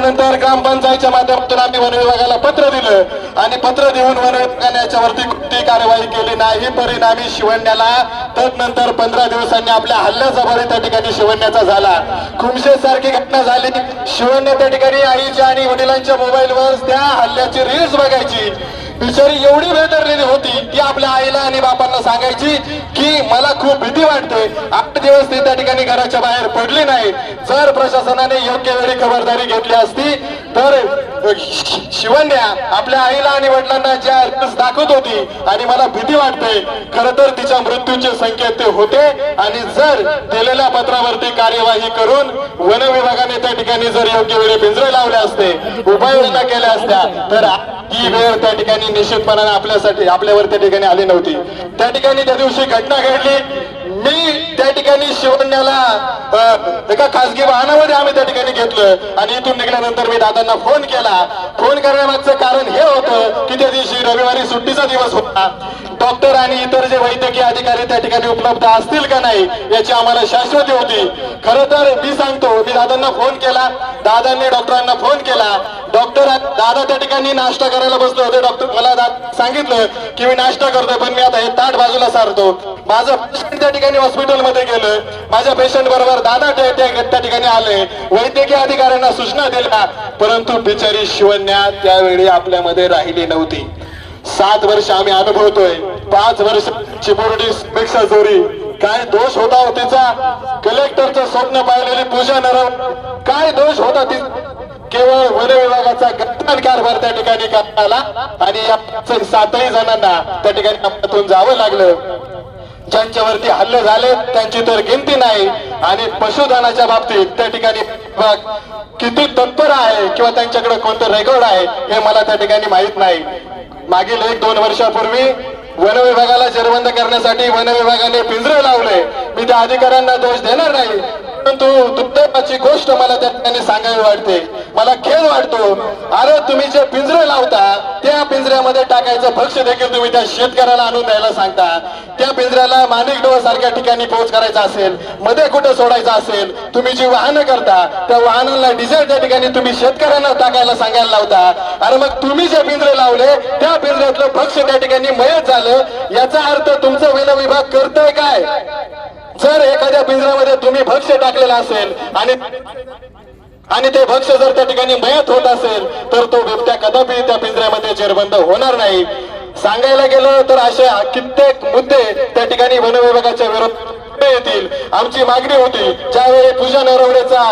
त्याच्यानंतर ग्रामपंचायतच्या माध्यमातून आम्ही वन विभागाला पत्र दिलं आणि पत्र देऊन वन विभागाने याच्यावरती कोणतीही कारवाई केली. नाही परिणामी शिवण्याला तदनंतर पंधरा दिवसांनी आपल्या हल्ल्याचा बळी त्या ठिकाणी शिवण्याचा झाला. खुमशे सारखी घटना झाली. शिवण्या त्या ठिकाणी आईच्या आणि वडिलांच्या मोबाईलवर त्या हल्ल्याची रील्स बघायची. बिचारी एवढी बेदरलेली होती की आपल्या आईला आणि बापांना सांगायची की मला खूप भीती वाटते. आठ दिवस ती त्या ठिकाणी घराच्या बाहेर पडली नाही. जर प्रशासनाने योग्य वेळी खबरदारी घेतली असती तर शिवन्या शिवण्या आपल्या आईला आणि वडिलांना ज्या दाखवत होती आणि मला भीती वाटते खर तर तिच्या मृत्यूचे संकेत ते होते. आणि जर दिलेल्या पत्रावरती कार्यवाही करून वन विभागाने त्या ठिकाणी जर योग्य वेळी पिंजरे लावले असते उपाययोजना केल्या असत्या तर ही वेळ त्या ठिकाणी निश्चितपणाने आपल्यासाठी आपल्यावर त्या ठिकाणी आली नव्हती. त्या ठिकाणी त्या दिवशी घटना घडली मी त्या ठिकाणी शिवण्याला एका खासगी वाहनामध्ये आम्ही त्या ठिकाणी घेतलं आणि इथून निघाल्यानंतर मी दादांना फोन केला. फोन करण्यामागचं कारण हे होतं की त्या दिवशी रविवारी सुट्टीचा दिवस होता. डॉक्टर आणि इतर जे वैद्यकीय अधिकारी त्या ठिकाणी उपलब्ध असतील का नाही याची आम्हाला शाश्वती होती. खरं तर मी सांगतो मी दादांना फोन केला. दादांनी डॉक्टरांना फोन केला. डॉक्टर दादा त्या ठिकाणी नाश्ता करायला बसले होते. डॉक्टर मला सांगितलं की मी नाश्ता करतोय पण मी आता हे ताट बाजूला सारतो. माझं पेशंट त्या ठिकाणी हॉस्पिटलमध्ये गेलं. माझ्या पेशंट बरोबर दादा त्या त्या- ठिकाणी आले. वैद्यकीय अधिकाऱ्यांना सूचना दिल्या. परंतु बिचारी शिवण्या त्यावेळी आपल्यामध्ये राहिली नव्हती. सात वर्ष आम्ही अनुभवतोय. पाच वर्ष चिमुरडी पेक्षा जोरी काय दोष होता हो तिचा? कलेक्टरचं स्वप्न पाहिलेली पूजा नरव काय दोष होता ती केवळ वन विभागाचा गद्दार कारभार त्या ठिकाणी करण्यात आला आणि सातही जणांना त्या ठिकाणी अपघातून जावं लागलं. ज्यांच्यावरती हल्ले झाले त्यांची तर गिनती नाही. आणि पशुधनाच्या बाबतीत त्या ठिकाणी किती तत्पर आहे किंवा त्यांच्याकडे कोणतं रेकॉर्ड आहे हे मला त्या ठिकाणी माहीत नाही. मागील एक दोन वर्षापूर्वी वन विभागाला जेरबंद करण्यासाठी वन विभागाने पिंजरे लावले. मी त्या अधिकाऱ्यांना दोष देणार नाही. परंतु दुर्दैवाची गोष्ट मला त्या ठिकाणी सांगावी वाटते. मला खेळ वाटतो. अरे तुम्ही जे पिंजरे लावता त्या पिंजऱ्यामध्ये टाकायचं भक्ष देखील तुम्ही त्या शेतकऱ्याला आणून द्यायला सांगता. त्या पिंजऱ्याला माणिक डोह सारख्या ठिकाणी पोहोच करायचा असेल मध्ये कुठं सोडायचं असेल तुम्ही जी वाहनं करता त्या वाहनांना डिझेल त्या ठिकाणी तुम्ही शेतकऱ्यांना टाकायला सांगायला लावता. अरे मग तुम्ही जे पिंजरे लावले त्या पिंजऱ्यातलं भक्ष त्या ठिकाणी मयत झालं याचा अर्थ तुमचं वन विभाग करतोय काय? जर एखाद्या पिंजऱ्यामध्ये तुम्ही भक्ष्य टाकलेला असेल आणि आणि ते भक्ष्य जर त्या ठिकाणी मयत होत असेल तर तो बिबट्या कदापि त्या पिंजऱ्यामध्ये जेरबंद होणार नाही. सांगायला गेलो तर अशा कित्येक मुद्दे त्या ठिकाणी वन विभागाच्या विरोधात येतील. आमची मागणी होती ज्यावेळी पूजा नरवडेचा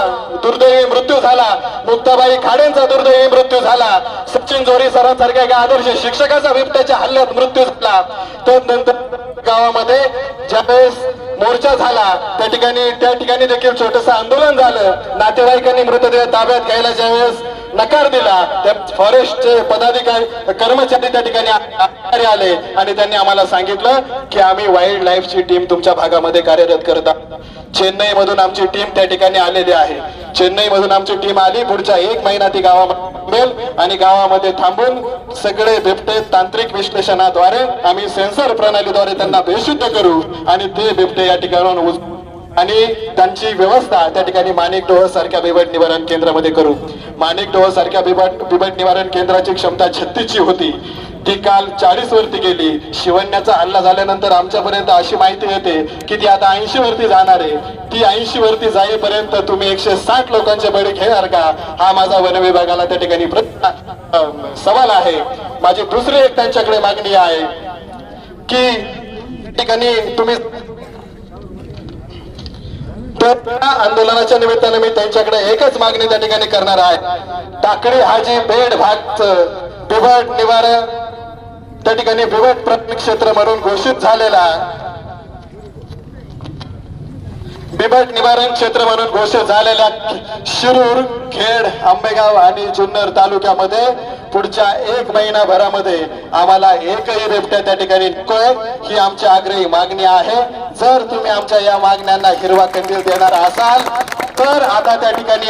दुर्दैवी मृत्यू झाला मुक्ताबाई खाडेंचा दुर्दैवी मृत्यू झाला सचिन जोरी सरांसारख्या एका आदर्श शिक्षकाचा बिबट्याच्या हल्ल्यात मृत्यू झाला. तदनंतर गावामध्ये ज्यावेळेस मोर्चा झाला त्या ठिकाणी त्या ठिकाणी देखील छोटस आंदोलन झालं. नातेवाईकांनी मृतदेह ताब्यात घ्यायला ज्यावेळेस नकार दिला. त्या फॉरेस्टचे पदाधिकारी कर्मचारी त्या ठिकाणी आले आणि त्यांनी आम्हाला सांगितलं की आम्ही वाईल्ड लाईफची टीम तुमच्या भागामध्ये कार्यरत करत आहोत. चेन्नई मधून आमची टीम त्या ठिकाणी आलेली आहे. चेन्नई मधून आमची टीम आली पुढच्या एक महिना ती गावामध्ये थांबेल आणि गावामध्ये थांबून सगळे बिबटे तांत्रिक विश्लेषणाद्वारे आम्ही सेन्सर प्रणालीद्वारे त्यांना बेशुद्ध करू आणि ते बिबटे या ठिकाणाहून उच- आणि त्यांची व्यवस्था त्या ठिकाणी माणिक डोह सारख्या बिबट निवारण केंद्रामध्ये करू माणिक डोह सारख्या बिबट बिबट निवारण केंद्राची क्षमता छत्तीसची होती. ती काल चाळीस वरती गेली. शिवण्याचा हल्ला झाल्यानंतर आमच्यापर्यंत अशी माहिती येते की ती आता ऐंशी वरती जाणार आहे. ती ऐंशी वरती जाईपर्यंत तुम्ही एकशे साठ लोकांचे बळी घेणार का? हा माझा वन विभागाला त्या ठिकाणी सवाल आहे. माझी दुसरी एक त्यांच्याकडे मागणी आहे की त्या ठिकाणी तुम्ही त्या आंदोलनाच्या निमित्ताने मी त्यांच्याकडे एकच मागणी त्या ठिकाणी करणार आहे. टाकळी हाजी बेड भाग बिबट निवार त्या ठिकाणी बिबट प्रमुख क्षेत्र म्हणून घोषित झालेला बिबट निवारण क्षेत्र म्हणून घोषित झालेल्या शिरूर खेड आंबेगाव आणि जुन्नर तालुक्यामध्ये पुढच्या एक महिनाभरामध्ये आम्हाला एकही बिबट्या त्या ठिकाणी नकोय ही आमची आग्रही मागणी आहे. जर तुम्ही आमच्या या मागण्यांना हिरवा कंदील देणार असाल तर आता त्या ठिकाणी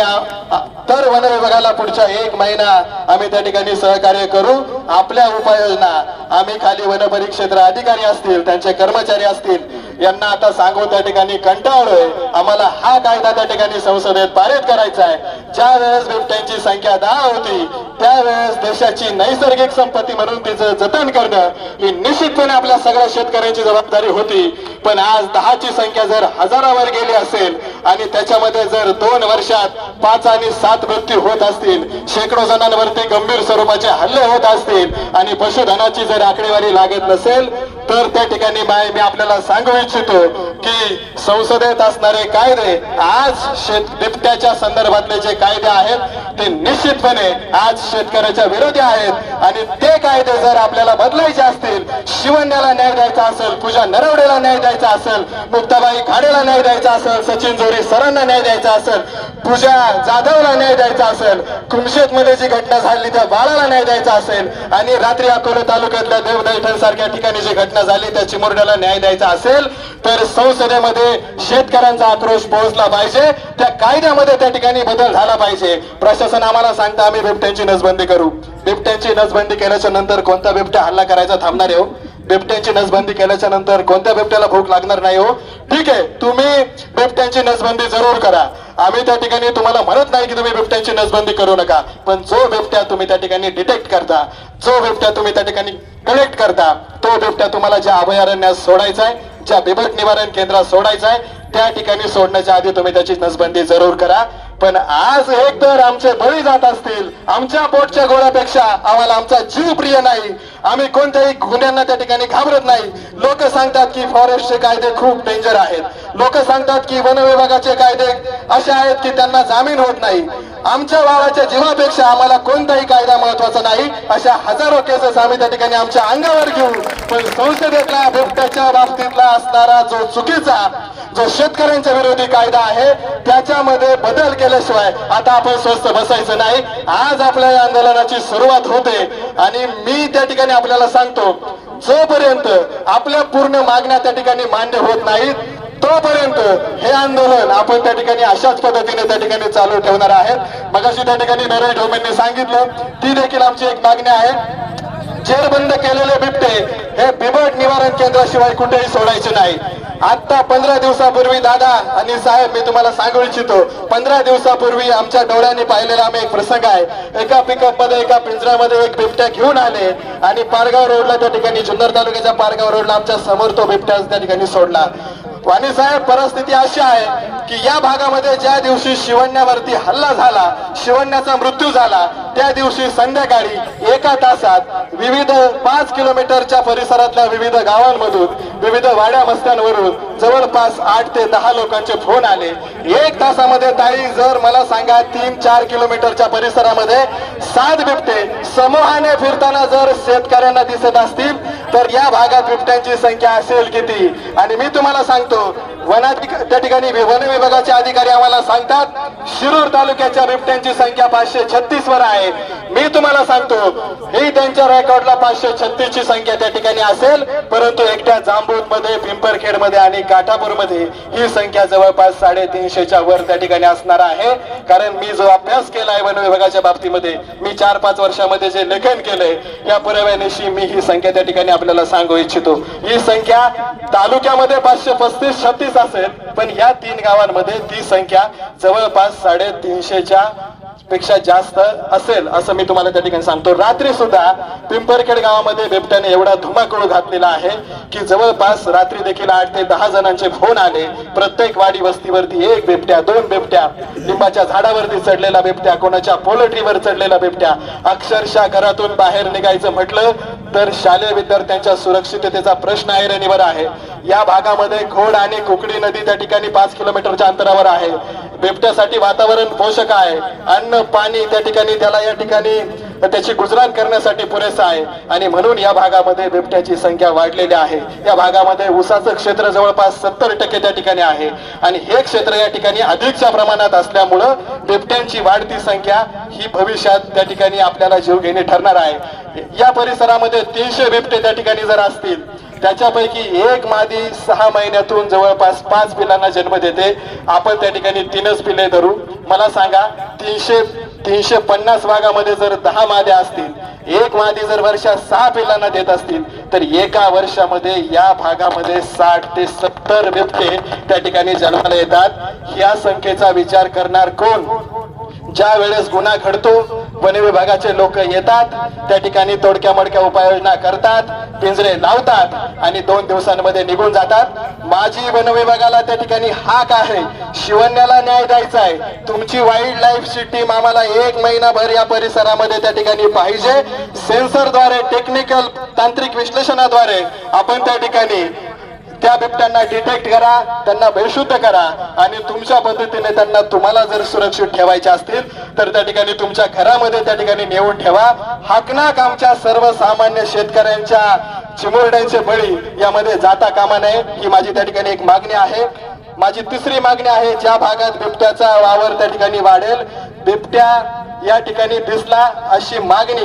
तर वन विभागाला पुढच्या एक महिना आम्ही त्या ठिकाणी सहकार्य करू. आपल्या उपाययोजना आम्ही खाली वन परिक्षेत्र अधिकारी असतील त्यांचे कर्मचारी असतील यांना आता सांगू त्या ठिकाणी कंटाळलोय. आम्हाला हा कायदा त्या ठिकाणी संसदेत पारित करायचा आहे. ज्या वेळेस बिबट्यांची संख्या दहा होती त्यावेळेस देशाची नैसर्गिक संपत्ती म्हणून तिचं जतन करणं ही निश्चितपणे आपल्या सगळ्या शेतकऱ्यांची जबाबदारी होती. पण आज दहाची संख्या जर हजारावर गेली असेल आणि त्याच्यामध्ये जर दोन वर्षात पाच आणि सात मृत्यू होत असतील शेकडो जणांवरती गंभीर स्वरूपाचे हल्ले होत असतील आणि पशुधनाची जर आकडेवारी लागत नसेल तर त्या ठिकाणी बाय मी आपल्याला सांगू इच्छितो की संसदेत असणारे कायदे आज शेत बिबट्याच्या संदर्भातले जे कायदे आहेत ते निश्चितपणे आज शेतकऱ्याच्या विरोधी आहेत. आणि ते कायदे जर आपल्याला बदलायचे असतील शिवण्याला न्याय द्यायचा असेल पूजा नरवडेला न्याय द्यायचा असेल मुक्ताबाई खाडेला न्याय द्यायचा असेल सचिन जोरी सरांना न्याय द्यायचा असेल पूजा जाधवला न्याय द्यायचा असेल कुमशेत मध्ये जी घटना झाली त्या बाळाला न्याय द्यायचा असेल आणि रात्री अकोला तालुक्यातल्या देवदैठण सारख्या ठिकाणी जी घटना घटना झाली त्या चिमुरड्याला न्याय द्यायचा असेल तर संसदेमध्ये शेतकऱ्यांचा आक्रोश पोहोचला पाहिजे. त्या कायद्यामध्ये त्या ठिकाणी बदल झाला पाहिजे. प्रशासन आम्हाला सांगतं आम्ही बिबट्यांची नसबंदी करू. बिबट्यांची नसबंदी केल्याच्यानंतर कोणता बिबट्या हल्ला करायचा थांबणार आहे हो? बिबट्यांची नसबंदी केल्याच्यानंतर कोणत्या बिबट्याला भूक लागणार नाही हो? ठीक आहे तुम्ही बिबट्यांची नसबंदी जरूर करा. आम्ही त्या ठिकाणी तुम्हाला म्हणत नाही की तुम्ही बिबट्यांची नसबंदी करू नका. पण जो बिबट्या तुम्ही त्या ठिकाणी डिटेक्ट करता जो बिबट्या तुम्ही त्या ठिकाणी कलेक्ट करता. तो बिबट्या तुम्हाला ज्या अभयारण्यात सोडायचा आहे ज्या बिबट निवारण केंद्रात सोडायचा आहे त्या ठिकाणी सोडण्याच्या आधी तुम्ही त्याची नसबंदी जरूर करा. पण आज एक तर आमचे बळी जात असतील आमच्या पोटच्या गोळ्यापेक्षा आम्हाला आमचा जीव प्रिय नाही. आम्ही कोणत्याही गुन्ह्यांना त्या ठिकाणी घाबरत नाही. लोक सांगतात की फॉरेस्टचे कायदे खूप डेंजर आहेत. लोक सांगतात की वन विभागाचे कायदे असे आहेत की त्यांना जामीन होत नाही. आमच्या बाळाच्या जीवापेक्षा आम्हाला कोणताही कायदा महत्त्वाचा नाही. अशा हजारो केसेस आम्ही त्या ठिकाणी आमच्या अंगावर घेऊ. पण संसदेतला बिबट्याच्या बाबतीतला असणारा जो चुकीचा जो शेतकऱ्यांच्या विरोधी कायदा आहे त्याच्यामध्ये बदल केल्याशिवाय आता आपण स्वस्त बसायचं नाही. आज आपल्या या आंदोलनाची सुरुवात होते. आणि मी त्या ठिकाणी आपल्याला सांगतो जोपर्यंत आपल्या पूर्ण मागण्या त्या ठिकाणी मान्य होत नाहीत तोपर्यंत हे आंदोलन आपण त्या ठिकाणी अशाच पद्धतीने त्या ठिकाणी चालू ठेवणार आहेत. मगाशी त्या ठिकाणी नरेंद्र ठोमेंनी सांगितलं ती देखील आमची एक मागणी आहे. जेरबंद केलेले बिबटे हे बिबट निवारण केंद्राशिवाय कुठेही सोडायचे नाही. आता पंधरा दिवसापूर्वी दादा आणि साहेब मी तुम्हाला सांगू इच्छितो पंधरा दिवसापूर्वी आमच्या डोळ्यांनी पाहिलेला आम्ही एक प्रसंग आहे. एका पिकअपमध्ये एका पिंजऱ्यामध्ये एक बिबट्या घेऊन आले आणि पारगाव रोडला त्या ठिकाणी जुन्नर तालुक्याच्या पारगाव रोडला आमच्यासमोर तो बिबट्या त्या ठिकाणी सोडला. वाणी साहेब परिस्थिती अशी आहे की या भागामध्ये ज्या दिवशी शिवण्यावरती हल्ला झाला शिवण्याचा मृत्यू झाला त्या दिवशी संध्याकाळी एका तासात विविध पाच किलोमीटरच्या परिसरातल्या विविध गावांमधून विविध वाड्या मस्त्यांवरून जवळपास आठ ते दहा लोकांचे फोन आले. एक तासामध्ये ताई जर मला सांगा तीन चार किलोमीटरच्या परिसरामध्ये सात बिबटे समूहाने फिरताना जर शेतकऱ्यांना दिसत असतील तर या भागात बिबट्यांची संख्या असेल किती? आणि मी तुम्हाला सांगतो वनाधिक त्या ठिकाणी वन विभागाचे अधिकारी आम्हाला सांगतात शिरूर तालुक्याच्या बिबट्यांची संख्या पाचशे छत्तीस वर आहे. मी तुम्हाला सांगतो ही त्यांच्या रेकॉर्डला पाचशे छत्तीस ची संख्या त्या ठिकाणी असेल परंतु एकट्या जांबूत मध्ये पिंपरखेडमध्ये आणि काठापूरमध्ये ही संख्या जवळपास साडेतीनशेच्या वर त्या ठिकाणी असणार आहे. कारण मी जो अभ्यास केला आहे वन विभागाच्या बाबतीमध्ये मी चार पाच वर्षामध्ये जे लेखन केलंय या पुराव्यानिशी मी ही संख्या त्या ठिकाणी आपल्याला सांगू इच्छितो. ही संख्या तालुक्यामध्ये पाचशे पस्तीस छत्तीस असेल. पण या तीन गावांमध्ये ती संख्या जवळपास साडेतीनशेच्या पेक्षा जास्त असेल असं मी तुम्हाला त्या ठिकाणी सांगतो. रात्री सुद्धा पिंपरखेड गावामध्ये बिबट्याने एवढा धुमाकूळ घातलेला आहे की जवळपास रात्री देखील आठ ते दहा जणांचे फोन आले. प्रत्येक वाडी वस्तीवरती एक बिबट्या दोन बिबट्या लिंबाच्या झाडावरती चढलेला बिबट्या कोणाच्या पोलट्रीवर चढलेला बिबट्या. अक्षरशः घरातून बाहेर निघायचं म्हटलं तर शालेय विद्यार्थ्यांच्या सुरक्षिततेचा प्रश्न ऐरणीवर आहे. या भागामध्ये घोड आणि कुकडी नदी त्या ठिकाणी पाच किलोमीटरच्या अंतरावर आहे. बिबट्यासाठी वातावरण पोषक आहे. अन्न पाणी त्या ठिकाणी त्याला या ठिकाणी त्याची गुजराण करण्यासाठी पुरेसा आहे. आणि म्हणून या भागामध्ये बिबट्याची संख्या वाढलेली आहे. या भागामध्ये ऊसाचं क्षेत्र जवळपास सत्तर टक्के त्या ठिकाणी आहे. आणि हे क्षेत्र या ठिकाणी अधिकच्या प्रमाणात असल्यामुळं बिबट्यांची वाढती संख्या ही भविष्यात त्या ठिकाणी आपल्याला जीव घेणे ठरणार आहे. या परिसरामध्ये तीनशे बिबटे त्या ठिकाणी जर असतील त्याच्यापैकी एक मादी सहा महिन्यातून जवळपास पाच पिलांना जन्म देते. आपण त्या ठिकाणी तीनच पिले धरू. मला सांगा तीनशे तीनशे पन्नास भागामध्ये जर दहा माद्या असतील एक मादी जर वर्षात सहा पिलांना देत असतील तर एका वर्षामध्ये या भागामध्ये साठ ते सत्तर बिबटे त्या ठिकाणी जन्माला येतात. या संख्येचा विचार करणार कोण? ज्या वेळेस गुन्हा घडतो वन विभागाचे लोक येतात त्या ठिकाणी तोडक्या मोडक्या उपाययोजना करतात पिंजरे लावतात आणि दोन दिवसांमध्ये निघून जातात. माझी वन विभागाला त्या ठिकाणी हाक आहे. शिवण्याला न्याय द्यायचा आहे. तुमची वाईल्ड लाईफची टीम आम्हाला एक महिनाभर या परिसरामध्ये त्या ठिकाणी पाहिजे. सेन्सरद्वारे टेक्निकल तांत्रिक विश्लेषणाद्वारे आपण त्या ठिकाणी त्या बिबट्यांना डिटेक्ट करा त्यांना बेशुद्ध करा आणि तुमच्या पद्धतीने त्यांना तुम्हाला जर सुरक्षित ठेवायचे असतील तर त्या ठिकाणी तुमच्या घरामध्ये त्या ठिकाणी नेऊन ठेवा. हाकनाक आमच्या सर्वसामान्य शेतकऱ्यांच्या चिमुरड्यांचे बळी यामध्ये जाता कामा नये ही माझी त्या ठिकाणी एक मागणी आहे. माझी तिसरी मागणी आहे ज्या भागात बिबट्याचा वावर त्या ठिकाणी वाढेल बिबट्या या ठिकाणी दिसला अशी मागणी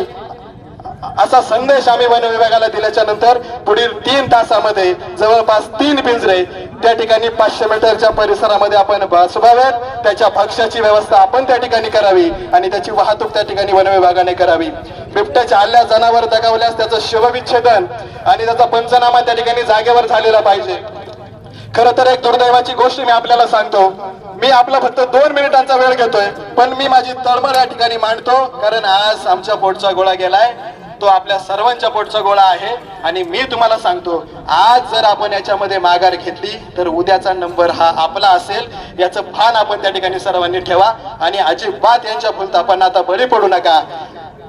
असा संदेश आम्ही वन विभागाला दिल्याच्या नंतर पुढील तीन तासामध्ये जवळपास तीन पिंजरे त्या ठिकाणी पाचशे मीटरच्या परिसरामध्ये आपण बसवाव्यात त्याच्या भक्ष्याची व्यवस्था आपण त्या ठिकाणी करावी आणि त्याची वाहतूक त्या ठिकाणी वन विभागाने करावी. बिबट्याच्या हल्ल्यात जनावर दगावल्यास त्याचं शवविच्छेदन आणि त्याचा पंचनामा त्या ठिकाणी जागेवर झालेला पाहिजे. खरं तर एक दुर्दैवाची गोष्ट मी आपल्याला सांगतो. मी आपला फक्त दोन मिनिटांचा वेळ घेतोय पण मी माझी तळमळ या ठिकाणी मांडतो कारण आज आमच्या पोटचा गोळा गेलाय. तो आपल्या सर्वांच्या पोटचा गोळा आहे आणि मी तुम्हाला सांगतो आज जर आपण याच्यामध्ये माघार घेतली तर उद्याचा नंबर हा आपला असेल. याचं भान आपण त्या ठिकाणी सर्वांनी ठेवा आणि अजिबात यांच्या फुलतापांना आता बळी पडू नका.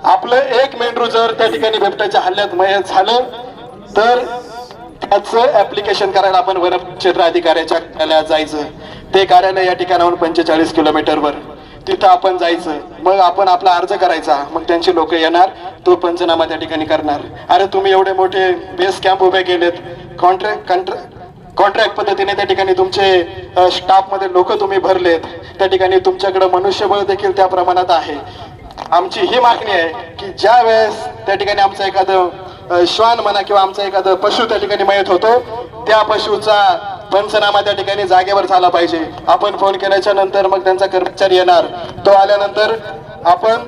आपलं एक मेंढरू जर त्या ठिकाणी बिबट्याच्या हल्ल्यात मयत झालं तर त्याचं ऍप्लिकेशन करायला आपण वन क्षेत्र अधिकाऱ्याच्या कार्यालयात जायचं. ते कार्यालय या ठिकाणाहून पंचेचाळीस किलोमीटरवर. तिथं आपण जायचं. मग आपण आपला अर्ज करायचा. मग त्यांची लोक येणार. तो पंचनामा त्या ठिकाणी करणार. अरे तुम्ही एवढे मोठे बेस कॅम्प उभे केलेत. कॉन्ट्रॅक्ट कॉन्ट्रॅक्ट कॉन्ट्रॅक्ट पद्धतीने त्या ठिकाणी तुमचे स्टाफमध्ये लोक तुम्ही भरलेत. त्या ठिकाणी तुमच्याकडे मनुष्यबळ देखील त्या प्रमाणात आहे. आमची ही मागणी आहे की ज्या वेळेस त्या ठिकाणी आमचं एखादं श्वान म्हणा किंवा आमचा एखादं पशु त्या ठिकाणी मयत होतो त्या पशुचा पंचनामा त्या ठिकाणी जागेवर झाला पाहिजे. आपण फोन केल्याच्यानंतर मग त्यांचा कर्मचारी येणार. तो आल्यानंतर आपण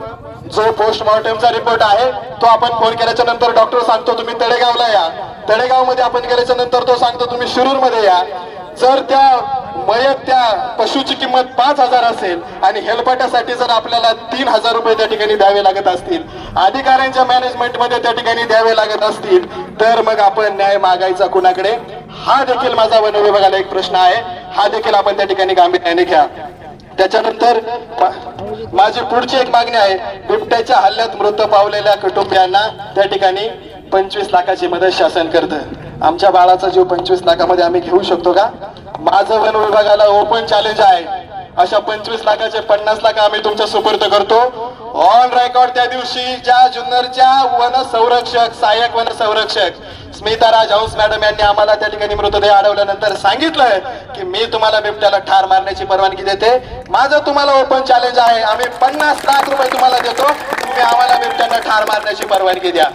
जो पोस्टमॉर्टमचा रिपोर्ट आहे तो आपण फोन केल्याच्यानंतर डॉक्टर सांगतो तुम्ही तळेगावला या. तळेगावमध्ये आपण गेल्याच्यानंतर तो सांगतो तुम्ही शिरूरमध्ये या. जर त्या मयत त्या पशुची किंमत पाच हजार असेल आणि हेलपाट्यासाठी जर आपल्याला तीन हजार रुपये त्या ठिकाणी द्यावे लागत असतील अधिकाऱ्यांच्या मॅनेजमेंटमध्ये त्या ठिकाणी द्यावे लागत असतील तर मग आपण न्याय मागायचा कुणाकडे? हा देखील माझा वन विभागाला एक प्रश्न आहे. हा देखील आपण त्या ठिकाणी गांभीर्याने घ्या. त्याच्यानंतर माझी पुढची एक मागणी आहे बिबट्याच्या हल्ल्यात मृत पावलेल्या कुटुंबियांना त्या ठिकाणी पंचवीस लाखाची मदत शासन करतं. आमच्या बाळाचा जीव पंचवीस लाखामध्ये आम्ही घेऊ शकतो का? माझं वन विभागाला ओपन चॅलेंज आहे. अशा पंचवीस लाखाचे पन्नास लाख आम्ही तुमच्या सुपूर्द करतो. ऑन रेकॉर्ड त्या दिवशी ज्या जुन्नरच्या वन संरक्षक सहाय्यक वन संरक्षक स्मिता राज हंस मॅडम यांनी आम्हाला त्या ठिकाणी मृतदेह अडवल्यानंतर सांगितलंय की मी तुम्हाला बिबट्याला ठार मारण्याची परवानगी देते. माझं तुम्हाला ओपन चॅलेंज आहे. आम्ही पन्नास लाख रुपये तुम्हाला देतो. तुम्ही आम्हाला बिबट्यांना ठार मारण्याची परवानगी द्या.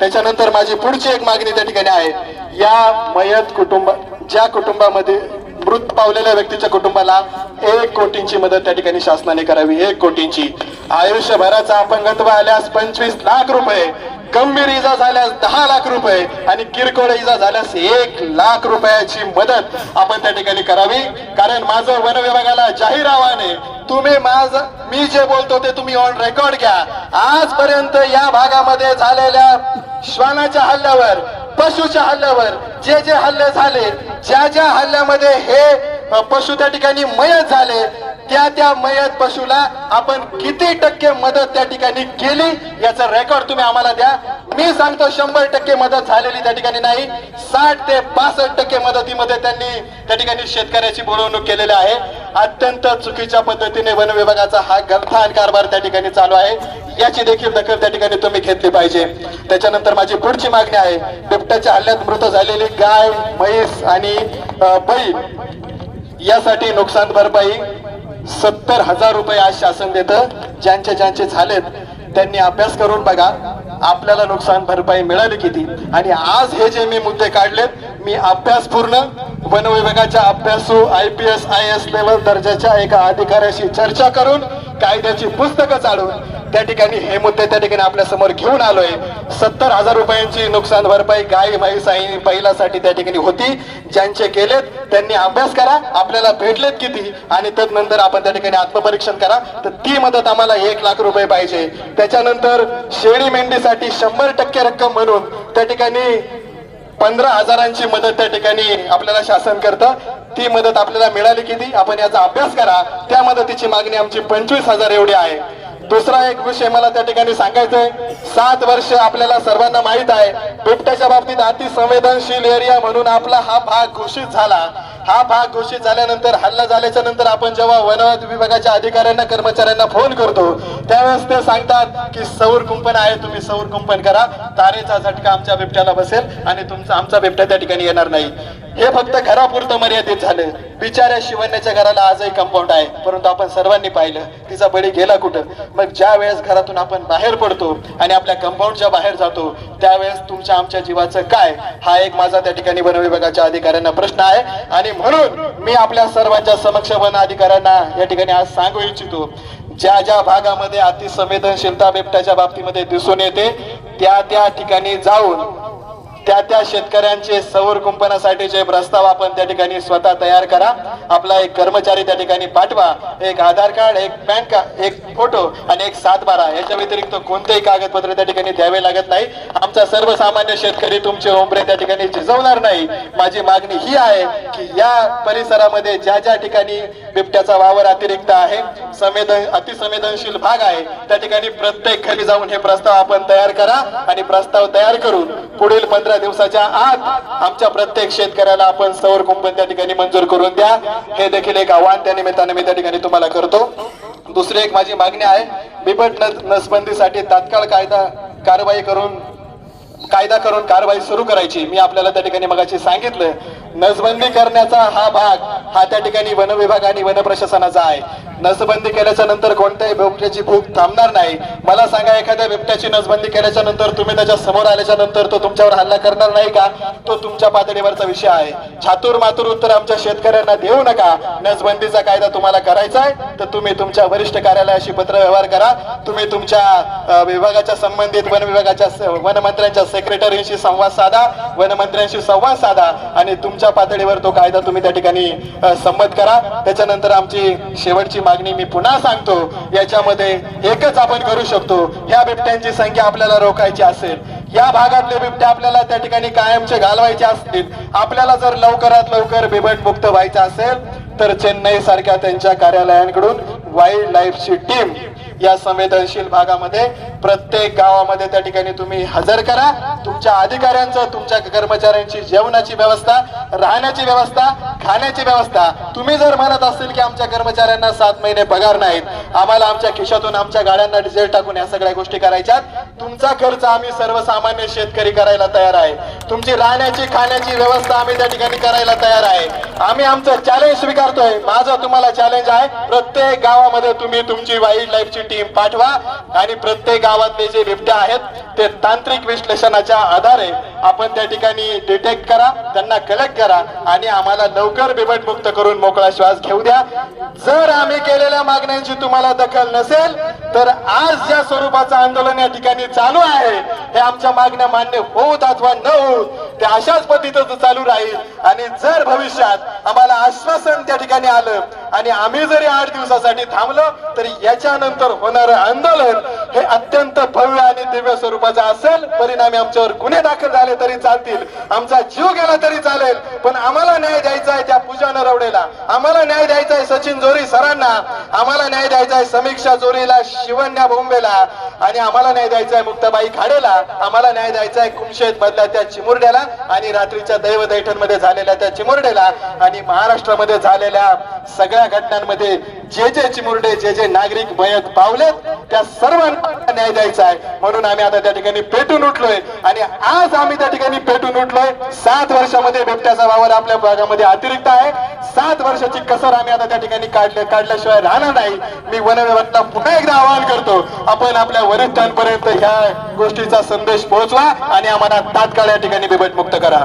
त्याच्यानंतर माझी पुढची एक मागणी त्या ठिकाणी आहे. या मयत कुटुंब ज्या कुटुंबामध्ये मृत पावलेल्या व्यक्तीच्या कुटुंबाला एक कोटींची मदत त्या ठिकाणी शासनाने करावी एक कोटींची. आयुष्यभराचा अपंगत्व आल्यास पंचवीस लाख रुपये गंभीर इजा झाल्यास दहा लाख रुपये आणि किरकोळ इजा झाल्यास एक लाख रुपयाची मदत आपण त्या ठिकाणी करावी. कारण माझं वन विभागाला जाहीर आव्हाने तुम्ही माझ मी जे बोलतो ते तुम्ही ऑन रेकॉर्ड घ्या. आजपर्यंत या भागामध्ये झालेल्या श्वानाच्या हल्ल्यावर पशुच्या हल्ल्यावर जे जे हल्ले झाले ज्या ज्या हल्ल्यामध्ये हे पशु त्या ठिकाणी मयत झाले त्या त्या मयत पशुला आपण किती टक्के मदत त्या ठिकाणी केली याचा रेकॉर्ड तुम्ही आम्हाला द्या. मी सांगतो शंभर टक्के मदत झालेली त्या ठिकाणी नाही. साठ ते पासष्ट टक्के मदतीमध्ये त्यांनी त्या ठिकाणी शेतकऱ्याची बोलवणूक केलेली आहे. अत्यंत चुकीच्या पद्धतीने वन विभागाचा हा गलथान कारभार त्या ठिकाणी चालू आहे. याची देखील दखल त्या ठिकाणी तुम्ही घेतली पाहिजे. त्याच्यानंतर माझी पुढची मागणी आहे बिबट्याच्या हल्ल्यात मृत झालेली गाय म्हैस आणि बैल यासाठी नुकसान भरपाई सत्तर हजार रुपये आज शासन देतं. ज्यांचे ज्यांचे झालेत त्यांनी अभ्यास करून बघा. आपल्याला नुकसान भरपाई मिळाली किती? आणि आज हे जे मी मुद्दे काढलेत मी अभ्यासपूर्ण वन विभागाच्या अभ्यासू I P S I S level दर्जाच्या एका अधिकाऱ्याशी चर्चा करून कायद्याची पुस्तकं चालून त्या ठिकाणी हे मुद्दे त्या ठिकाणी आपल्यासमोर घेऊन आलोय. सत्तर हजार रुपयांची नुकसान भरपाई गाय म्हैस आई बैलासाठी त्या ठिकाणी होती. ज्यांचे केलेत त्यांनी अभ्यास करा. आपल्याला भेटलेत किती? आणि तदनंतर आपण त्या ठिकाणी आत्मपरीक्षण करा. तर ती मदत आम्हाला एक लाख रुपये पाहिजे. त्याच्यानंतर शेळी मेंढीसाठी शंभर टक्के रक्कम म्हणून त्या ठिकाणी पंधरा हजारांची मदत त्या ठिकाणी आपल्याला शासन करतं. ती मदत आपल्याला मिळाली किती? आपण याचा अभ्यास करा. त्या मदतीची मागणी आमची पंचवीस हजार एवढी आहे. दुसरा एक विषय मला त्या ठिकाणी सांगायचा आहे सात वर्ष आपल्याला सर्वांना माहीत आहे. बिबट्याच्या बाबतीत अति संवेदनशील एरिया म्हणून आपला हा भाग घोषित झाला. हा भाग घोषित झाल्यानंतर हल्ला झाल्याच्यानंतर आपण जेव्हा वन विभागाच्या अधिकाऱ्यांना कर्मचाऱ्यांना फोन करतो त्यावेळेस ते सांगतात की सौर कुंपण आहे तुम्ही सौर कुंपण करा. तारेचा झटका आमच्या बिबट्याला बसेल आणि तुमचा आमचा बिबट्या त्या ठिकाणी येणार नाही. हे फक्त घरापुरतं मर्यादित झालं. बिचाऱ्या शिवण्याच्या घराला आजही कंपाऊंड आहे. परंतु आपण सर्वांनी पाहिलं तिचा बळी गेला कुठं? मग ज्या वेळेस घरातून आपण बाहेर पडतो आणि आपल्या कंपाऊंडच्या बाहेर जातो त्यावेळेस तुमच्या आमच्या जीवाचं काय? हा एक माझा त्या ठिकाणी वन विभागाच्या अधिकाऱ्यांना प्रश्न आहे. आणि म्हणून मी आपल्या सर्वांच्या समक्ष वन अधिकाऱ्यांना या ठिकाणी आज सांगू इच्छितो. ज्या ज्या भागामध्ये अतिसंवेदनशीलता बिबट्याच्या बाबतीमध्ये दिसून येते त्या त्या ठिकाणी जाऊन त्या त्या शेतकऱ्यांचे सौर कुंपणासाठीचे प्रस्ताव आपण त्या ठिकाणी स्वतः तयार करा. आपला एक कर्मचारी त्या ठिकाणी पाठवा. एक आधार कार्ड एक पॅन कार्ड एक फोटो आणि एक सात बारा याच्या व्यतिरिक्त कोणतेही कागदपत्र त्या ठिकाणी द्यावे लागत नाही. आमचा सर्वसामान्य शेतकरी तुमचे ओंबरे त्या ठिकाणी झिजवणार नाही. माझी मागणी ही आहे की या परिसरामध्ये ज्या ज्या ठिकाणी बिबट्याचा वावर अतिरिक्त आहे संवेदन अतिसंवेदनशील भाग आहे त्या ठिकाणी प्रत्येक घरी जाऊन हे प्रस्ताव आपण तयार करा आणि प्रस्ताव तयार करून पुढील पंधरा पंधरा दिवसाच्या आत आमच्या प्रत्येक शेतकऱ्याला आपण सौर कुंपण त्या ठिकाणी मंजूर करून द्या. हे देखील एक आव्हान त्या निमित्ताने मी त्या ठिकाणी तुम्हाला करतो. दुसरी एक माझी मागणी आहे बिबट नसबंदीसाठी तात्काळ कायदा कारवाई करून कायदा करून कारवाई सुरू करायची. मी आपल्याला त्या ठिकाणी मगाशी सांगितलं नसबंदी करण्याचा हा भाग हा त्या ठिकाणी वन विभाग आणि वन प्रशासनाचा आहे. नसबंदी केल्याच्यानंतर कोणत्याही बिबट्याची भूक थांबणार नाही. मला सांगा एखाद्या बिबट्याची नसबंदी केल्याच्यानंतर तुम्ही त्याच्यासमोर आल्याच्यानंतर तो तुमच्यावर हल्ला करणार नाही का? तो तुमच्या पातळीवरचा विषय आहे. छातूर मातूर उत्तर आमच्या शेतकऱ्यांना देऊ नका. नसबंदीचा कायदा तुम्हाला करायचा आहे तर तुम्ही तुमच्या वरिष्ठ कार्यालयाशी पत्र व्यवहार करा. तुम्ही तुमच्या विभागाच्या संबंधित वन विभागाच्या वनमंत्र्यांच्या सेक्रेटरीशी संवाद साधा वनमंत्र्यांशी संवाद साधा आणि तुमच्या पातळीवर तो कायदा तुम्ही त्या ठिकाणी संमत करा. त्याच्यानंतर आमची शेवटची मागणी मी पुन्हा सांगतो. याच्यामध्ये एकच आपण करू शकतो. ह्या बिबट्यांची संख्या आपल्याला रोखायची असेल. या भागातले बिबटे आपल्याला त्या ठिकाणी कायमचे घालवायचे असतील. आपल्याला जर लवकरात लवकर बिबट मुक्त व्हायचं असेल तर चेन्नई सारख्या त्यांच्या कार्यालयांकडून वाईल्ड लाईफची टीम या संवेदनशील भागामध्ये प्रत्येक गावामध्ये त्या ठिकाणी तुम्ही हजर करा. तुमच्या अधिकाऱ्यांचं तुमच्या कर्मचाऱ्यांची जेवणाची व्यवस्था राहण्याची व्यवस्था खाण्याची व्यवस्था. तुम्ही जर म्हणत असेल की आमच्या कर्मचाऱ्यांना सात महिने पगार नाहीत आम्हाला आमच्या खिशातून आमच्या गाड्यांना डिझेल टाकून या सगळ्या गोष्टी करायच्या तुमचा खर्च आम्ही सर्वसामान्य शेतकरी करायला तयार आहे. तुमची राहण्याची खाण्याची व्यवस्था आम्ही त्या ठिकाणी करायला तयार आहे. आम्ही आमचं चॅलेंज स्वीकारतोय. माझं तुम्हाला चॅलेंज आहे. प्रत्येक गावामध्ये तुम्ही तुमची वाईल्ड लाईफची टीम पाठवा आणि प्रत्येक गावातले जे बिबट्या आहेत ते तांत्रिक विश्लेषणाच्या आधारे आपण त्या ठिकाणी डिटेक्ट करा त्यांना कलेक्ट करा आणि आम्हाला लवकर बिबट मुक्त करून मोकळा श्वास घेऊ द्या. जर आम्ही केलेल्या मागण्यांची तुम्हाला दखल नसेल तर आज ज्या स्वरूपाचं आंदोलन या ठिकाणी चालू आहे हे आमच्या मागण्या मान्य होत अथवा न होत ते अशाच पद्धतीचं चालू राहील. आणि जर भविष्यात आम्हाला आश्वासन त्या ठिकाणी आलं आणि आम्ही जरी आठ दिवसासाठी थांबलो तरी याच्यानंतर होणारं आंदोलन हे अत्यंत भव्य आणि दिव्य स्वरूपाचं असेल. परिणामी आमच्यावर गुन्हे दाखल झाले तरी चालतील. आमचा जीव गेला तरी चालेल. पण आम्हाला न्याय द्यायचा आहे त्या पूजा नरवडेला. आम्हाला न्याय द्यायचा आहे सचिन जोरी सरांना. आम्हाला न्याय द्यायचा आहे समीक्षा जोरीला शिवण्या बोंबेला. आणि आम्हाला न्याय द्यायचा आहे मुक्ताबाई खाडेला. आम्हाला न्याय द्यायचा आहे कुमशेत मधल्या त्या चिमुरड्याला. आणि रात्रीच्या दैव दैठणमध्ये झालेल्या त्या चिमुरड्याला. आणि महाराष्ट्रामध्ये झालेल्या सगळ्या घटनांमध्ये जे जे चिमुरडे जे जे नागरिक मयत पावलेत त्या सर्वांना न्याय द्यायचा आहे. म्हणून आम्ही आता त्या ठिकाणी पेटून उठलोय. आणि आज आम्ही त्या ठिकाणी पेटून उठलोय. सात वर्षामध्ये बिबट्याचा वावर आपल्या भागामध्ये अतिरिक्त आहे. सात वर्षाची कसर आम्ही आता त्या ठिकाणी काढल्या काढल्याशिवाय राहणार नाही. मी वन विभागाला पुन्हा एकदा आवाहन करतो आपण आपल्या वरिष्ठांपर्यंत ह्या गोष्टीचा संदेश पोहोचवा आणि आम्हाला तात्काळ या ठिकाणी बिबट मुक्त करा.